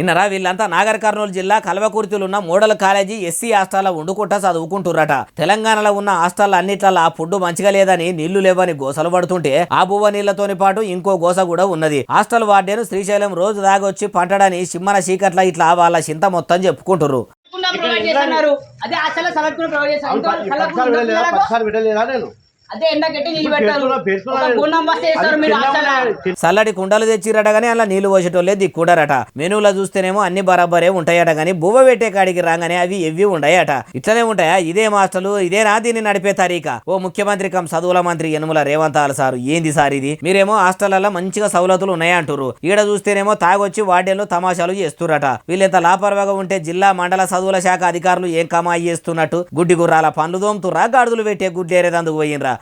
ఇన్నరా వీళ్ళంతా నాగర్ కర్నూలు జిల్లా కల్వకుర్తిలో ఉన్న మోడల్ కాలేజీ ఎస్సీ హాస్టల్లో వండుకుంటా చదువుకుంటుర్రట. తెలంగాణలో ఉన్న హాస్టల్ అన్నిట్లలో ఆ ఫుడ్ మంచిగా లేదని నీళ్ళు లేవని గోసలు పడుతుంటే ఆ బువ్వ నీళ్ళతోని పాటు ఇంకో గోస కూడా ఉన్నది. హాస్టల్ వార్డెన్ శ్రీశైలం రోజు దాగొచ్చి పంటడని సిమ్మన చీకట్ల ఇట్లా వాళ్ళ చింత మొత్తం చేస్తున్నారు. అదే చల్లటి కుండలు తెచ్చిరట గానీ అలా నీళ్ళు పోసేటోళ్ళే దిక్కుడరట. మెనూలో చూస్తేనేమో అన్ని బరాబరే ఉంటాయట గానీ బువ్వ పెట్టే కాడికి రాగానే అవి ఎవ్వి ఉండయట. ఇట్లనే ఉంటాయా? ఇదే మాస్టర్లు ఇదేనా దీన్ని నడిపే తారీఖ? ఓ ముఖ్యమంత్రి కం చదువుల మంత్రి యనుమల రేవంత్ సారు ఏంది సార్ ఇది? మీరేమో హాస్టళ్ళలో మంచిగా సౌలతులు ఉన్నాయంటారు ఈడ చూస్తేనేమో తాగొచ్చి వార్డెన్లు తమాషాలు చేస్తురట వీళ్ళెంత లాపర్వాగా ఉంటే జిల్లా మండల చదువుల శాఖ అధికారులు ఏం కమాయి చేస్తున్నట్టు? గుడ్డి గుర్రాల పనులు దోముతురా గాడుదులు పెట్టే గుడ్డేరేదందుకు పోయినరా?